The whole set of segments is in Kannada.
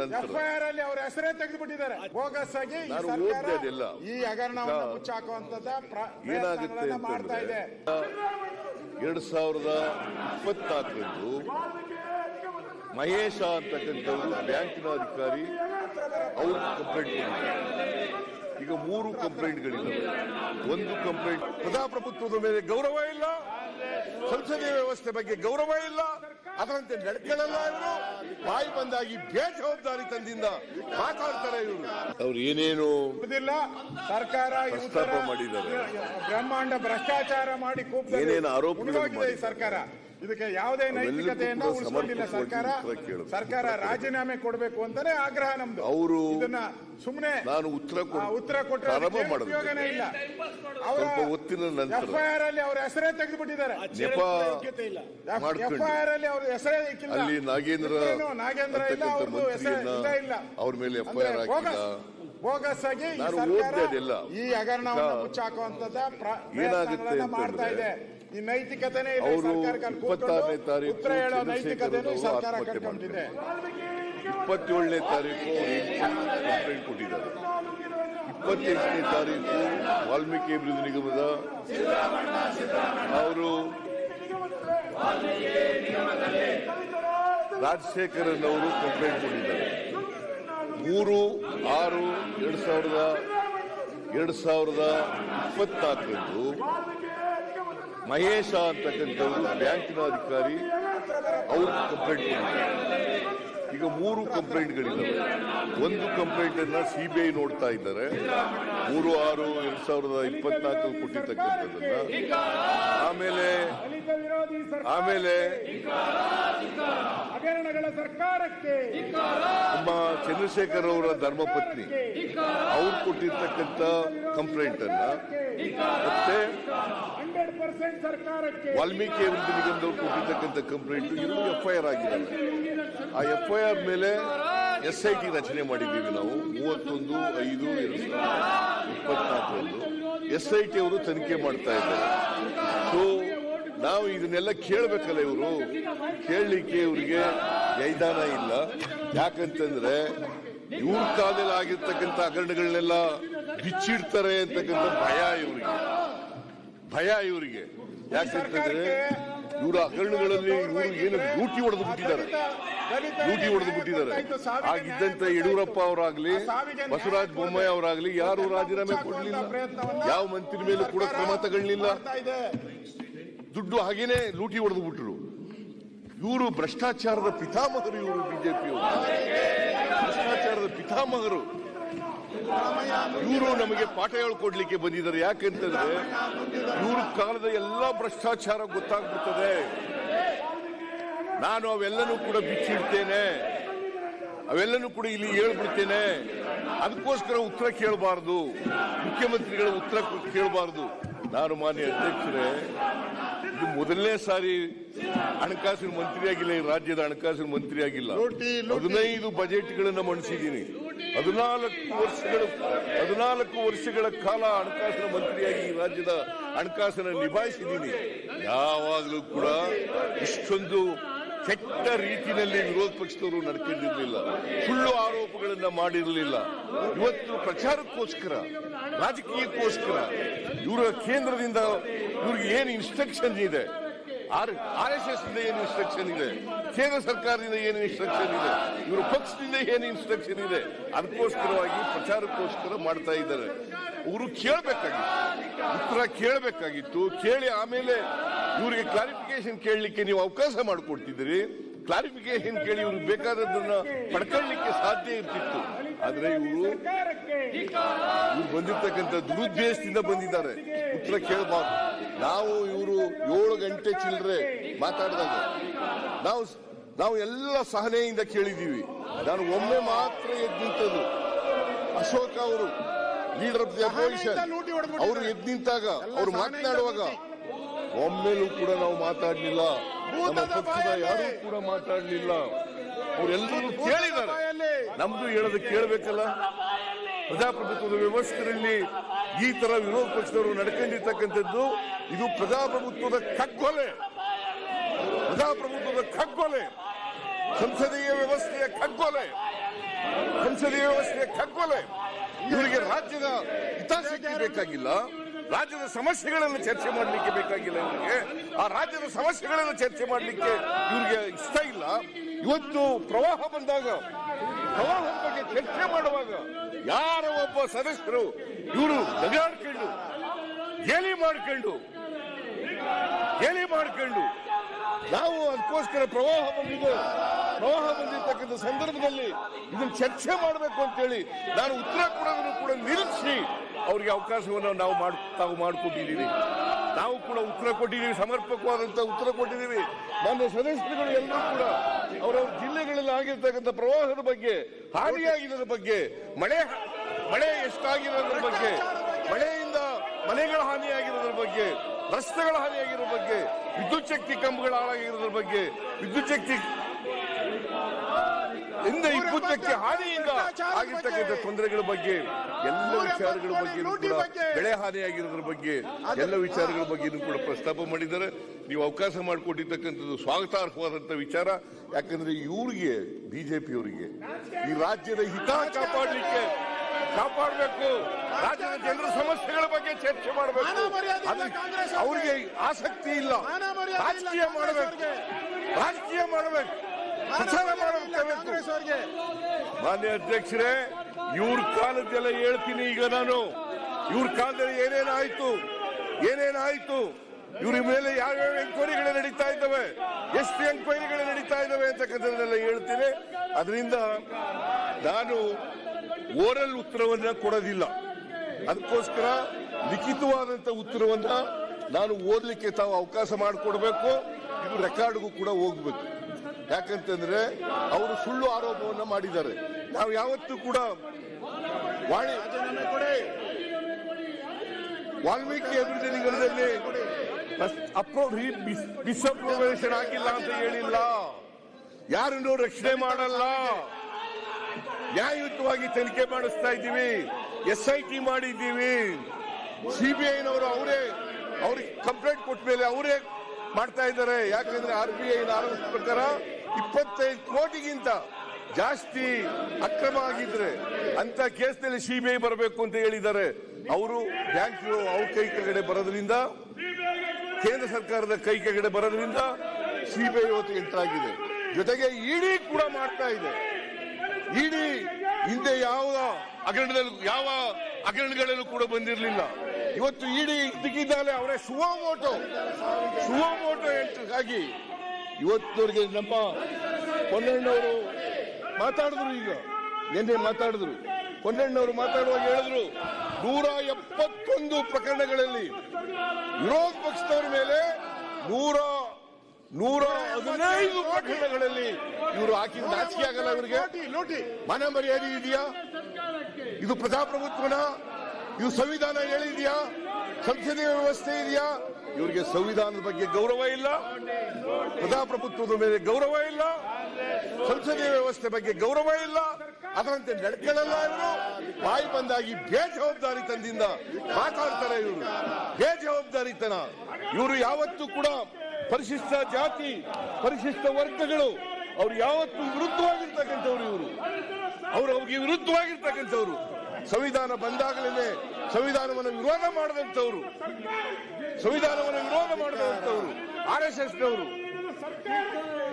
ನಂತರ ಎಫ್ಐಆರ್ ಅಲ್ಲಿ ಅವರ ಹೆಸರೇ ತೆಗೆದುಬಿಟ್ಟಿದ್ದಾರೆ. ಬೋಗಸ್ ಆಗಿ ಈ ನಾನು ಸರ್ಕಾರ ಈ ಹಗರಣವನ್ನು ಈಗ ಮುಚ್ಚಾಕುವಂತದ ಏನಾಗುತ್ತೆ ಪ್ರಯತ್ನಗಳನ್ನ ಮಾಡ್ತಾ ಇದೆ. ಎರಡ್ ಸಾವಿರದ ಇಪ್ಪತ್ನಾಲ್ಕರಂದು ಮಹೇಶ ಅಂತಕ್ಕಂಥವ್ರು ಬ್ಯಾಂಕಿನ ಅಧಿಕಾರಿ ಅವರು ಕಂಪ್ಲೇಂಟ್ ಈಗ ಮೂರು ಕಂಪ್ಲೇಂಟ್ಗಳಿದ್ದಾವೆ ಒಂದು ಕಂಪ್ಲೇಂಟ್ ಪ್ರಜಾಪ್ರಭುತ್ವದ ಮೇಲೆ ಗೌರವ ಇಲ್ಲ. ಸಂಸದೀಯ ವ್ಯವಸ್ಥೆ ಬಗ್ಗೆ ಗೌರವ ಇಲ್ಲ. ಅದರಂತೆ ನಡ್ಕೊಳ್ಳಲ್ಲ ಇವರು. ಬಾಯಿ ಬಂದಾಗಿ ಬೇಜವಾಬ್ದಾರಿ ತಂದಿಂದ ಮಾತಾಡ್ತಾರೆ ಇವರು. ಅವ್ರು ಏನೇನು ಸರ್ಕಾರ ಪ್ರಸ್ತಾಪ ಮಾಡಿದ್ದಾರೆ. ಬ್ರಹ್ಮಾಂಡ ಭ್ರಷ್ಟಾಚಾರ ಮಾಡಿ ಏನೇನು ಆರೋಪ ಸರ್ಕಾರ. ಇದಕ್ಕೆ ಯಾವುದೇ ನೈತಿಕತೆಯನ್ನು ಉಳಿಸಿಕೊಂಡಿಲ್ಲ ಕೂಡ ಸರ್ಕಾರ ಸರ್ಕಾರ ರಾಜೀನಾಮೆ ಕೊಡಬೇಕು ಅಂತಾನೆ ಆಗ್ರಹ ನಮ್ದು. ಅವರು ಇದನ್ನ ಸುಮ್ಮನೆ ನಾನು ಉತ್ತರ ಉತ್ತರ ಕೊಟ್ಟರೆ ಉಪಯೋಗನೇ ಇಲ್ಲ. ಅವರ ಒತ್ತಿನ ಎಫ್ಐಆರ್ ಅಲ್ಲಿ ಅವರ ಹೆಸರೇ ತೆಗೆದುಬಿಟ್ಟಿದ್ದಾರೆ. ಎಫ್ಐಆರ್ ಅಲ್ಲಿ ಅವ್ರ ಹೆಸರೇ ಇಕ್ಕಿಲ್ಲ. ಅಲ್ಲಿ ನಾಗೇಂದ್ರ ನಾಗೇಂದ್ರ ಇಲ್ಲ ಅವ್ರದ್ದು ಹೆಸರೇ ಇಲ್ಲ ಇಲ್ಲ. ಅವ್ರ ಮೇಲೆ ಎಫ್ಐಆರ್ ಬೋಗಸ್ ಆಗಿ ಈ ಹಗರಣವನ್ನು ಮುಚ್ಚಾಕುವಂತದ ಏನಾಗುತ್ತೆ ಪ್ರಯತ್ನಗಳನ್ನ ಮಾಡ್ತಾ ಇದೆ. ಈ ನೈತಿಕತೆನೇ ಅವರು ಇಪ್ಪತ್ತಾರನೇ ತಾರೀಕು ಅವರು ಸರ್ಕಾರ ಕಟ್ಕೊಂಡಿದೆ ಇಪ್ಪತ್ತೇಳನೇ ತಾರೀಕು ಕಂಪ್ಲೇಂಟ್ ಕೊಟ್ಟಿದ್ದಾರೆ. ಇಪ್ಪತ್ತೆಂಟನೇ ತಾರೀಕು ವಾಲ್ಮೀಕಿ ಅಭಿವೃದ್ಧಿ ನಿಗಮದ ಅವರು ರಾಜಶೇಖರನ್ ಅವರು ಕಂಪ್ಲೇಂಟ್ ಕೊಟ್ಟಿದ್ದಾರೆ. ಮೂರು ಆರು ಎರಡ್ ಸಾವಿರದ ಎರಡ್ ಸಾವಿರದ ಇಪ್ಪತ್ನಾಲ್ಕರಂದು ಮಹೇಶ ಅಂತಕ್ಕಂಥವ್ರು ಬ್ಯಾಂಕಿನ ಅಧಿಕಾರಿ ಅವರು ಕಂಪ್ಲೇಂಟ್ ಈಗ ಮೂರು ಕಂಪ್ಲೇಂಟ್ಗಳಿದ್ದಾವೆ ಒಂದು ಕಂಪ್ಲೇಂಟ್ ಅನ್ನ ಸಿಬಿಐ ನೋಡ್ತಾ ಇದ್ದಾರೆ. ಮೂರು ಆರು ಎರಡ್ ಸಾವಿರದ ಇಪ್ಪತ್ನಾಲ್ಕಲ್ಲಿ ಕೊಟ್ಟಿರ್ತಕ್ಕಂಥದ್ದನ್ನ. ಆಮೇಲೆ ಆಮೇಲೆ ಸರ್ಕಾರಕ್ಕೆ ನಮ್ಮ ಚಂದ್ರಶೇಖರ್ ಅವರ ಧರ್ಮಪತ್ನಿ ಅವ್ರು ಕೊಟ್ಟಿರ್ತಕ್ಕಂಥ ಕಂಪ್ಲೇಂಟ್ ಅನ್ನ ಮತ್ತೆ ವಾಲ್ಮೀಕಿ ಅಭಿವೃದ್ಧಿ ನಿಗಮದವ್ರು ಕೊಟ್ಟಿರ್ತಕ್ಕಂಥ ಕಂಪ್ಲೇಂಟ್ ಎಫ್ಐಆರ್ ಆಗಿದೆ ಆ ಎಫ್ಐಆರ್ ಮೇಲೆ ಎಸ್ ಐ ಟಿ ರಚನೆ ಮಾಡಿದ್ದೀವಿ ನಾವು. ಮೂವತ್ತೊಂದು, ಐದು, ಎರಡು ಸಾವಿರದ ಇಪ್ಪತ್ನಾಲ್ಕರಂದು ಎಸ್ ಐ ಟಿ ಅವರು ತನಿಖೆ ಮಾಡ್ತಾ ಇದ್ದಾರೆ. ಸೊ ನಾವು ಇದನ್ನೆಲ್ಲ ಕೇಳಬೇಕಲ್ಲ ಇವರು. ಕೇಳಲಿಕ್ಕೆ ಇವರಿಗೆ ಮೈದಾನ ಇಲ್ಲ. ಯಾಕಂತಂದ್ರೆ ಇವ್ರ ಕಾಲದಲ್ಲಿ ಆಗಿರ್ತಕ್ಕಂಥ ಹಗರಣಗಳನ್ನೆಲ್ಲ ಬಿಚ್ಚಿಡ್ತಾರೆ ಅಂತಕ್ಕಂಥ ಭಯ ಇವರಿಗೆ. ಭಯ ಇವರಿಗೆ. ಯಾಕಂತಂದ್ರೆ ಇವರ ಹಗರಣಗಳಲ್ಲಿ ಇವರು ಏನು ಲೂಟಿ ಹೊಡೆದು ಬಿಟ್ಟಿದ್ದಾರೆ. ಲೂಟಿ ಹೊಡೆದು ಬಿಟ್ಟಿದ್ದಾರೆ. ಆಗಿದ್ದಂತ ಯಡಿಯೂರಪ್ಪ ಅವರಾಗ್ಲಿ, ಬಸವರಾಜ ಬೊಮ್ಮಾಯಿ ಅವರಾಗ್ಲಿ, ಯಾರು ರಾಜೀನಾಮೆ ಕೊಡಲಿಲ್ಲ. ಯಾವ ಮಂತ್ರಿ ಮೇಲೂ ಕೂಡ ಕ್ರಮ ತಗೊಳ್ಳಿಲ್ಲ ದುಡ್ಡು ಹಾಗೇನೆ ಲೂಟಿ ಹೊಡೆದು ಬಿಟ್ಟರು ಇವರು ಭ್ರಷ್ಟಾಚಾರದ ಪಿತಾಮಹರು ಇವರು ಬಿಜೆಪಿ ಭ್ರಷ್ಟಾಚಾರದ ಪಿತಾಮಹರು. ಇವರು ನಮಗೆ ಪಾಠ ಹೇಳ್ಕೊಡ್ಲಿಕ್ಕೆ ಬಂದಿದ್ದಾರೆ. ಯಾಕೆಂತಂದ್ರೆ ಇವ್ರ ಕಾಲದ ಎಲ್ಲ ಭ್ರಷ್ಟಾಚಾರ ಗೊತ್ತಾಗ್ಬಿಡ್ತದೆ. ನಾನು ಅವೆಲ್ಲನೂ ಕೂಡ ಬಿಚ್ಚಿಡ್ತೇನೆ. ಅವೆಲ್ಲನೂ ಕೂಡ ಇಲ್ಲಿ ಹೇಳ್ಬಿಡ್ತೇನೆ. ಅದಕ್ಕೋಸ್ಕರ ಉತ್ತರ ಕೇಳಬಾರದು. ಮುಖ್ಯಮಂತ್ರಿಗಳ ಉತ್ತರ ಕೇಳಬಾರದು. ನಾನು ಮಾನ್ಯ ಅಧ್ಯಕ್ಷರೇ ಇದು ಮೊದಲನೇ ಸಾರಿ ಹಣಕಾಸಿನ ಮಂತ್ರಿಯಾಗಿಲ್ಲ ಈ ರಾಜ್ಯದ ಹಣಕಾಸಿನ ಮಂತ್ರಿಯಾಗಿಲ್ಲ. ಹದಿನೈದು ಬಜೆಟ್ಗಳನ್ನು ಮಂಡಿಸಿದ್ದೀನಿ. ಹದಿನಾಲ್ಕು ವರ್ಷಗಳ ಹದಿನಾಲ್ಕು ವರ್ಷಗಳ ಕಾಲ ಹಣಕಾಸಿನ ಮಂತ್ರಿಯಾಗಿ ಈ ರಾಜ್ಯದ ಹಣಕಾಸನ್ನ ನಿಭಾಯಿಸಿದ್ದೀನಿ. ಯಾವಾಗಲೂ ಕೂಡ ಇಷ್ಟೊಂದು ಕೆಟ್ಟ ರೀತಿಯಲ್ಲಿ ವಿರೋಧ ಪಕ್ಷದವರು ನಡ್ಕೊಂಡಿರಲಿಲ್ಲ. ಸುಳ್ಳು ಆರೋಪಗಳನ್ನ ಮಾಡಿರಲಿಲ್ಲ. ಇವತ್ತು ಪ್ರಚಾರಕ್ಕೋಸ್ಕರ, ರಾಜಕೀಯಕ್ಕೋಸ್ಕರ ಇವರ ಕೇಂದ್ರದಿಂದ ಇವ್ರಿಗೆ ಏನು ಇನ್ಸ್ಟ್ರಕ್ಷನ್ ಇದೆ? ಆರ್ ಎಸ್ ಎಸ್ ಏನು ಇನ್ಸ್ಟ್ರಕ್ಷನ್ ಇದೆ? ಕೇಂದ್ರ ಸರ್ಕಾರದಿಂದ ಏನು ಇನ್ಸ್ಟ್ರಕ್ಷನ್ ಇದೆ? ಇವರ ಪಕ್ಷದಿಂದ ಏನು ಇನ್ಸ್ಟ್ರಕ್ಷನ್ ಇದೆ? ಅದಕ್ಕೋಸ್ಕರವಾಗಿ ಪ್ರಚಾರಕ್ಕೋಸ್ಕರ ಮಾಡ್ತಾ ಇದ್ದಾರೆ. ಅವರು ಕೇಳಬೇಕಾಗಿತ್ತು. ಉತ್ತರ ಕೇಳಬೇಕಾಗಿತ್ತು. ಕೇಳಿ ಆಮೇಲೆ ಇವರಿಗೆ ಕ್ಲಾರಿಫಿಕೇಶನ್ ಕೇಳಲಿಕ್ಕೆ ನೀವು ಅವಕಾಶ ಮಾಡಿಕೊಡ್ತಿದ್ರಿ ಕ್ಲಾರಿಫಿಕೇಶನ್ ಕೇಳಿ ಇವ್ರಿಗೆ ಬೇಕಾದದನ್ನ ಪಡ್ಕೊಳ್ಳಿಕ್ಕೆ ಸಾಧ್ಯ ಇರ್ತಿತ್ತು. ಆದ್ರೆ ಇವರು ಇವ್ರು ಬಂದಿರ್ತಕ್ಕಂಥ ದುರುದ್ದೇಶದಿಂದ ಬಂದಿದ್ದಾರೆ. ಉತ್ತರ ಕೇಳಬಾರ್ದು. ನಾವು ಇವರು ಏಳು ಗಂಟೆ ಚಿಲ್ಲರೆ ಮಾತಾಡಿದಾಗ ನಾವು ನಾವು ಎಲ್ಲ ಸಹನೆಯಿಂದ ಕೇಳಿದೀವಿ ನಾನು ಒಮ್ಮೆ ಮಾತ್ರ ಎದ್ದು ನಿಂತದ್ದು ಅಶೋಕ್ ಅವರು ಲೀಡರ್ ಆಫ್ ದಿ ಅಪೋಸಿಷನ್ ಅವರು ಎದ್ದು ನಿಂತಾಗ ಅವರು ಮಾತನಾಡುವಾಗ ಒಮ್ಮೆಲೂ ಕೂಡ ನಾವು ಮಾತಾಡಲಿಲ್ಲ. ನಮ್ಮ ಪಕ್ಷದ. ಯಾರು ಕೂಡ ಮಾತಾಡಲಿಲ್ಲ. ಅವರೆಲ್ಲರೂ ಕೇಳಿದ್ದಾರೆ. ನಮ್ದು ಹೇಳೋದು ಕೇಳಬೇಕಲ್ಲ? ಪ್ರಜಾಪ್ರಭುತ್ವದ ವ್ಯವಸ್ಥೆಯಲ್ಲಿ ಈ ತರ ವಿರೋಧ ಪಕ್ಷದವರು ನಡ್ಕೊಂಡಿರ್ತಕ್ಕಂಥದ್ದು ಇದು ಪ್ರಜಾಪ್ರಭುತ್ವದ ಕಗ್ಗೊಲೆ. ಪ್ರಜಾಪ್ರಭುತ್ವದ ಕಗ್ಗೊಲೆ. ಸಂಸದೀಯ ವ್ಯವಸ್ಥೆಯ ಕಗ್ಗೊಲೆ. ಸಂಸದೀಯ ವ್ಯವಸ್ಥೆಯ ಕಗ್ಗೊಲೆ. ಇವರಿಗೆ ರಾಜ್ಯದ ಹಿತಾಸಕ್ತಿ ಬೇಕಾಗಿಲ್ಲ. ರಾಜ್ಯದ ಸಮಸ್ಯೆಗಳನ್ನು ಚರ್ಚೆ ಮಾಡಲಿಕ್ಕೆ ಬೇಕಾಗಿಲ್ಲ ಇವರಿಗೆ. ಆ ರಾಜ್ಯದ ಸಮಸ್ಯೆಗಳನ್ನು ಚರ್ಚೆ ಮಾಡಲಿಕ್ಕೆ ಇವರಿಗೆ ಇಷ್ಟ ಇಲ್ಲ. ಇವತ್ತು ಪ್ರವಾಹ ಬಂದಾಗ, ಪ್ರವಾಹದ ಬಗ್ಗೆ ಚರ್ಚೆ ಮಾಡುವಾಗ ಯಾರ ಒಬ್ಬ ಸದಸ್ಯರು ಇವರು ನಗಾಡ್ಕೊಂಡು, ಗೇಲಿ ಮಾಡ್ಕೊಂಡು ಗೇಲಿ ಮಾಡ್ಕೊಂಡು ನಾವು ಅದಕ್ಕೋಸ್ಕರ ಪ್ರವಾಹ ಬಂದಿದೆ. ಪ್ರವಾಹ ಬಂದಿರತಕ್ಕಂಥ ಸಂದರ್ಭದಲ್ಲಿ ಇದನ್ನು ಚರ್ಚೆ ಮಾಡಬೇಕು ಅಂತೇಳಿ ನಾನು ಉತ್ತರ ಕೊಡೋದನ್ನು ಕೂಡ ನಿಲ್ಲಿಸಿ ಅವರಿಗೆ ಅವಕಾಶವನ್ನು ನಾವು ಮಾಡ್, ತಾವು ಮಾಡಿಕೊಟ್ಟಿದ್ದೀವಿ. ನಾವು ಕೂಡ ಉತ್ತರ ಕೊಟ್ಟಿದ್ದೀವಿ ಸಮರ್ಪಕವಾದಂತ ಉತ್ತರ ಕೊಟ್ಟಿದ್ದೀವಿ. ನನ್ನ ಸದಸ್ಯರುಗಳು ಎಲ್ಲರೂ ಕೂಡ ಅವರವ್ರ ಜಿಲ್ಲೆಗಳಲ್ಲಿ ಆಗಿರ್ತಕ್ಕಂಥ ಪ್ರವಾಹದ ಬಗ್ಗೆ, ಹಾನಿಯಾಗಿರೋದ್ರ ಬಗ್ಗೆ, ಮಳೆ ಮಳೆ ಎಷ್ಟಾಗಿರೋದ್ರ ಬಗ್ಗೆ, ಮಳೆಯಿಂದ ಮನೆಗಳ ಹಾನಿಯಾಗಿರೋದ್ರ ಬಗ್ಗೆ, ರಸ್ತೆಗಳ ಹಾನಿಯಾಗಿರೋ ಬಗ್ಗೆ ವಿದ್ಯುತ್ ಶಕ್ತಿ ಕಂಬಗಳು ಹಾಳಾಗಿರೋದ್ರ ಬಗ್ಗೆ ವಿದ್ಯುತ್ ಶಕ್ತಿ ಹಿಂದೆ ವಿದ್ಯುತ್ ಶಕ್ತಿ ಹಾನಿಯಿಂದ ಆಗಿರ್ತಕ್ಕಂಥ ತೊಂದರೆಗಳ ಬಗ್ಗೆ, ಎಲ್ಲ ವಿಚಾರಗಳ ಬಗ್ಗೆ ಬೆಳೆ ಹಾನಿಯಾಗಿರೋದ್ರ ಬಗ್ಗೆ, ಎಲ್ಲ ವಿಚಾರಗಳ ಬಗ್ಗೆ ಕೂಡ ಪ್ರಸ್ತಾಪ ಮಾಡಿದ್ದಾರೆ. ನೀವು ಅವಕಾಶ ಮಾಡಿಕೊಟ್ಟಿರ್ತಕ್ಕಂಥದ್ದು ಸ್ವಾಗತಾರ್ಹವಾದಂಥ ವಿಚಾರ. ಯಾಕಂದ್ರೆ ಇವ್ರಿಗೆ ಬಿಜೆಪಿಯವರಿಗೆ, ಈ ರಾಜ್ಯದ ಹಿತ ಕಾಪಾಡಲಿಕ್ಕೆ ಕಾಪಾಡಬೇಕು. ರಾಜ್ಯದ ಜನರ ಸಮಸ್ಯೆಗಳ ಬಗ್ಗೆ ಚರ್ಚೆ ಮಾಡಬೇಕು. ಅವರಿಗೆ. ಆಸಕ್ತಿ ಇಲ್ಲ. ರಾಜಕೀಯ ಮಾಡಬೇಕು. ರಾಜಕೀಯ ಮಾಡಬೇಕು. ಪ್ರಚಾರ ಮಾಡಬೇಕು ಕಾಂಗ್ರೆಸ್ ಅವರಿಗೆ. ಮಾನ್ಯ ಅಧ್ಯಕ್ಷರೇ ಇವ್ರ ಕಾಲದ್ದೆಲ್ಲ ಹೇಳ್ತೀನಿ ಈಗ ನಾನು. ಇವ್ರ ಕಾಲದಲ್ಲಿ ಏನೇನಾಯ್ತು? ಏನೇನಾಯ್ತು? ಇವ್ರ ಮೇಲೆ ಯಾವ್ಯಾವ ಎಂಕ್ವೈರಿಗಳು ನಡೀತಾ ಇದ್ದಾವೆ? ಎಷ್ಟು ಎಂಕ್ವೈರಿಗಳು ನಡೀತಾ ಇದ್ದಾವೆ ಅಂತಕ್ಕಂಥದ್ದನ್ನೆಲ್ಲ ಹೇಳ್ತೀನಿ. ಅದರಿಂದ ನಾನು ಓರಲ್ ಉತ್ತರವನ್ನ ಕೊಡೋದಿಲ್ಲ. ಅದಕ್ಕೋಸ್ಕರ ಲಿಖಿತವಾದಂತ ಉತ್ತರವನ್ನ ನಾನು ಓದಲಿಕ್ಕೆ ತಾವು ಅವಕಾಶ ಮಾಡಿಕೊಡ್ಬೇಕು. ಇದು ರೆಕಾರ್ಡ್ಗೂ ಕೂಡ ಹೋಗ್ಬೇಕು. ಯಾಕಂತಂದ್ರೆ ಅವರು ಸುಳ್ಳು ಆರೋಪವನ್ನ ಮಾಡಿದ್ದಾರೆ. ನಾವು ಯಾವತ್ತೂ ಕೂಡ ವಾಣಿ ವಾಲ್ಮೀಕಿ ಅಭಿವೃದ್ಧಿ ನಿಗಮದಲ್ಲಿ ಅಪ್ರೋ ಡಿಸಪ್ರೊವೇಷನ್ ಆಗಿಲ್ಲ ಅಂತ ಹೇಳಿಲ್ಲ. ಯಾರನ್ನು ರಕ್ಷಣೆ ಮಾಡಲ್ಲ? ನ್ಯಾಯಯುತವಾಗಿ ತನಿಖೆ ಮಾಡಿಸ್ತಾ ಇದ್ದೀವಿ. ಎಸ್ ಐ ಟಿ ಮಾಡಿದ್ದೀವಿ. ಸಿಬಿಐನವರು ಅವರೇ, ಅವ್ರಿಗೆ ಕಂಪ್ಲೇಂಟ್ ಕೊಟ್ಟ ಮೇಲೆ ಅವರೇ ಮಾಡ್ತಾ ಇದ್ದಾರೆ. ಯಾಕಂದ್ರೆ ಆರ್ ಬಿ ಐ ಆರೋಪ ಪ್ರಕಾರ ಇಪ್ಪತ್ತೈದು ಕೋಟಿಗಿಂತ ಜಾಸ್ತಿ ಅಕ್ರಮ ಆಗಿದ್ರೆ ಅಂತ ಕೇಸ್ನಲ್ಲಿ ಸಿಬಿಐ ಬರಬೇಕು ಅಂತ ಹೇಳಿದ್ದಾರೆ. ಅವರು ಬ್ಯಾಂಕ್ ಅವ್ರ ಕೈ ಕೆಳಗಡೆ ಬರೋದ್ರಿಂದ ಕೇಂದ್ರ ಸರ್ಕಾರದ ಕೈ ಕೆಳಗಡೆ ಬರೋದ್ರಿಂದ ಸಿಬಿಐ ಇವತ್ತು ಎಂಟ್ರಾಗಿದೆ ಜೊತೆಗೆ ಇಡಿ ಕೂಡ ಮಾಡ್ತಾ ಇದೆ. ಇಡಿ ಹಿಂದೆ ಯಾವ ಹಗರಣದಲ್ಲಿ, ಯಾವ ಹಗರಣಗಳಲ್ಲೂ ಕೂಡ ಬಂದಿರಲಿಲ್ಲ. ಇವತ್ತು ಇಡಿ ದಿಕ್ಕಿದ್ದಾಲೆ ಅವರೇ ಸುವಮೋಟೋ ಎಂಟ್ರಿ ಆಗಿ ಇವತ್ತವರಿಗೆ ನಮ್ಮ ಪೊನ್ನಣ್ಣವರು ಮಾತಾಡಿದ್ರು ಈಗ. ನಿನ್ನೆ ಮಾತಾಡಿದ್ರು. ಪೊನ್ನಣ್ಣವರು ಮಾತಾಡುವಾಗ ಹೇಳಿದ್ರು ನೂರ ಎಪ್ಪತ್ತೊಂದು ಪ್ರಕರಣಗಳಲ್ಲಿ ವಿರೋಧ ಪಕ್ಷದವರ ಮೇಲೆ ನೂರ ನೂರ ಹದಿನೈದು ಪ್ರಕರಣಗಳಲ್ಲಿ ಇವರು ಹಾಕಿದ ನಾಚಿಕೆ ಆಗಲ್ಲ ಇವರಿಗೆ. ಮನ ಮರ್ಯಾದೆ ಇದೆಯಾ? ಇದು ಪ್ರಜಾಪ್ರಭುತ್ವನ? ಇದು ಸಂವಿಧಾನ ಹೇಳಿದೆಯಾ? ಸಂಸದೀಯ ವ್ಯವಸ್ಥೆ ಇದೆಯಾ? ಇವರಿಗೆ ಸಂವಿಧಾನದ ಬಗ್ಗೆ ಗೌರವ ಇಲ್ಲ. ಪ್ರಜಾಪ್ರಭುತ್ವದ ಮೇಲೆ ಗೌರವ ಇಲ್ಲ. ಸಂಸದೀಯ ವ್ಯವಸ್ಥೆ ಬಗ್ಗೆ ಗೌರವ ಇಲ್ಲ. ಅದರಂತೆ ನಡ್ಕೊಳ್ಳಲ್ಲ ಇವರು ಬಾಯಿ ಬಂದಾಗಿ ಬೇಜವಾಬ್ದಾರಿತನದಿಂದ ಮಾತಾಡ್ತಾರೆ ಇವರು. ಬೇಜವಾಬ್ದಾರಿತನ ಇವರು ಯಾವತ್ತೂ ಕೂಡ ಪರಿಶಿಷ್ಟ ಜಾತಿ ಪರಿಶಿಷ್ಟ ವರ್ಗಗಳು ಅವ್ರು ಯಾವತ್ತೂ ವಿರುದ್ಧವಾಗಿರ್ತಕ್ಕಂಥವ್ರು ಇವರು. ಅವರು ಅವ್ರಿಗೆ ವಿರುದ್ಧವಾಗಿರ್ತಕ್ಕಂಥವ್ರು. ಸಂವಿಧಾನ ಬಂದಾಗಲೇ ಸಂವಿಧಾನವನ್ನು ವಿರೋಧ ಮಾಡದಂತವ್ರು ಸಂವಿಧಾನವನ್ನು ವಿರೋಧ ಮಾಡದಂತವ್ರು ಆರ್ ಎಸ್ ಎಸ್ ನವರು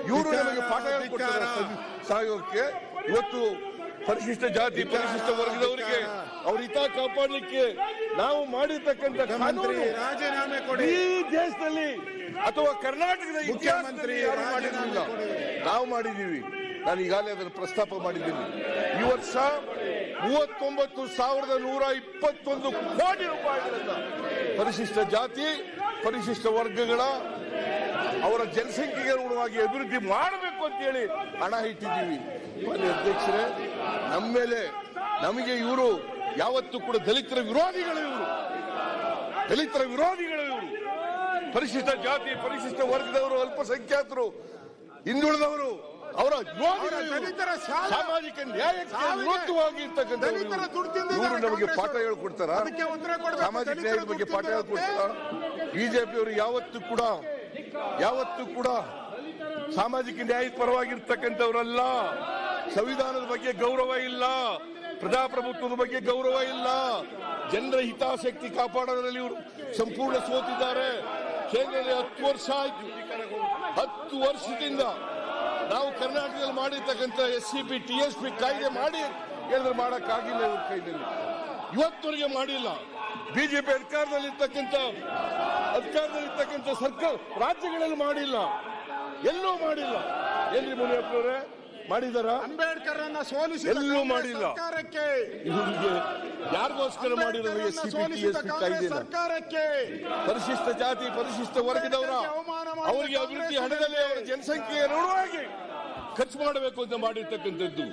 ಇವರು ನಮಗೆ ಪಾಠ ಹೇಳ್ಕೊಡ್ತಾರೆ ಸಾಯೋಕ್ಕೆ ಇವತ್ತು ಪರಿಶಿಷ್ಟ ಜಾತಿ ಪರಿಶಿಷ್ಟ ವರ್ಗದವರಿಗೆ ಅವ್ರ ಹಿತ ಕಾಪಾಡಲಿಕ್ಕೆ ನಾವು ಮಾಡಿರ್ತಕ್ಕಂಥ ರಾಜೀನಾಮೆ ಕೊಡಿ. ಈ ದೇಶದಲ್ಲಿ ಅಥವಾ ಕರ್ನಾಟಕದ ಮುಖ್ಯಮಂತ್ರಿ ಮಾಡಿರಲಿಲ್ಲ ನಾವು ಮಾಡಿದ್ದೀವಿ. ನಾನು ಈಗಾಗಲೇ ಅದನ್ನು ಪ್ರಸ್ತಾಪ ಮಾಡಿದ್ದೀನಿ. ಈ ವರ್ಷ ಮೂವತ್ತೊಂಬತ್ತು ಸಾವಿರದ ನೂರ ಇಪ್ಪತ್ತೊಂದು ಕೋಟಿ ರೂಪಾಯಿಗಳನ್ನ ಪರಿಶಿಷ್ಟ ಜಾತಿ ಪರಿಶಿಷ್ಟ ವರ್ಗಗಳ ಅವರ ಜನಸಂಖ್ಯೆಗೆ ಅನುಗುಣವಾಗಿ ಅಭಿವೃದ್ಧಿ ಮಾಡಬೇಕು ಅಂತ ಹೇಳಿ ಹಣ ಇಟ್ಟಿದ್ದೀವಿ. ಮಾನ್ಯ ಅಧ್ಯಕ್ಷರೇ ನಮ್ಮ ಮೇಲೆ ನಮಗೆ ಇವರು ಯಾವತ್ತೂ ಕೂಡ ದಲಿತರ ವಿರೋಧಿಗಳು ಇವರು. ದಲಿತರ ವಿರೋಧಿಗಳು ಇವರು. ಪರಿಶಿಷ್ಟ ಜಾತಿ ಪರಿಶಿಷ್ಟ ವರ್ಗದವರು ಅಲ್ಪಸಂಖ್ಯಾತರು ಹಿಂದುಳಿದವರು ಅವರ ದಲಿತರ ಸಾಮಾಜಿಕ ನ್ಯಾಯಕ್ಕೆ ವಿರುದ್ಧವಾಗಿ ಇವರು. ನಮಗೆ ಪಾಠ. ಹೇಳ್ಕೊಡ್ತಾರ. ಸಾಮಾಜಿಕ ನ್ಯಾಯದ ಬಗ್ಗೆ ಪಾಠ ಹೇಳ್ಕೊಡ್ತಾರ? ಬಿಜೆಪಿ ಅವರು ಯಾವತ್ತೂ ಕೂಡ ಯಾವತ್ತೂ ಕೂಡ ಸಾಮಾಜಿಕ ನ್ಯಾಯದ ಪರವಾಗಿರ್ತಕ್ಕಂಥವ್ರಲ್ಲ. ಸಂವಿಧಾನದ ಬಗ್ಗೆ ಗೌರವ ಇಲ್ಲ. ಪ್ರಜಾಪ್ರಭುತ್ವದ ಬಗ್ಗೆ ಗೌರವ ಇಲ್ಲ. ಜನರ ಹಿತಾಸಕ್ತಿ ಕಾಪಾಡೋದ್ರಲ್ಲಿ ಇವರು ಸಂಪೂರ್ಣ ಸೋತಿದ್ದಾರೆ. ಕೇಂದ್ರದಲ್ಲಿ ಹತ್ತು ವರ್ಷ ಆಯ್ತು. ಹತ್ತು ವರ್ಷದಿಂದ ನಾವು ಕರ್ನಾಟಕದಲ್ಲಿ ಮಾಡಿರ್ತಕ್ಕಂಥ S C P, T S P ಕಾಯ್ದೆ ಮಾಡಿ ಹೇಳಿದ್ರೆ ಮಾಡೋಕ್ಕಾಗಿಲ್ಲ ಇವ್ರ ಕೈದಲ್ಲಿ ಇವತ್ತವರೆಗೆ ಮಾಡಿಲ್ಲ. ಬಿಜೆಪಿ ಅಧಿಕಾರದಲ್ಲಿರ್ತಕ್ಕಂಥ ಅಧಿಕಾರದಲ್ಲಿರ್ತಕ್ಕಂಥ ಸರ್ಕಾರ ರಾಜ್ಯಗಳಲ್ಲಿ ಮಾಡಿಲ್ಲ. ಎಲ್ಲೂ ಮಾಡಿಲ್ಲ. ಎಲ್ಲಿ ಮುನಿಯಪ್ಪನವರೇ ಮಾಡಿದಾರ? ಅಂಬೇಡ್ಕರ್ ಅನ್ನ ಸೋಲಿಸಿ ಎಲ್ಲೂ ಮಾಡಿಲ್ಲ. ಸರ್ಕಾರಕ್ಕೆ. ಇವರಿಗೆ ಯಾರಿಗೋಸ್ಕರ ಮಾಡಿರೋದು ಅಂಬೇಡ್ಕರ್ ಎಸ್ ಪಿ ಸರ್ಕಾರಕ್ಕೆ. ಪರಿಶಿಷ್ಟ ಜಾತಿ ಪರಿಶಿಷ್ಟ ವರ್ಗದವರ. ಅವರಿಗೆ ಅಭಿವೃದ್ಧಿ ಹಣದಲ್ಲಿ ಅವರ ಜನಸಂಖ್ಯೆಯ ಋಣವಾಗಿ ಖರ್ಚು ಮಾಡಬೇಕು ಅಂತ ಮಾಡಿರ್ತಕ್ಕಂಥದ್ದು.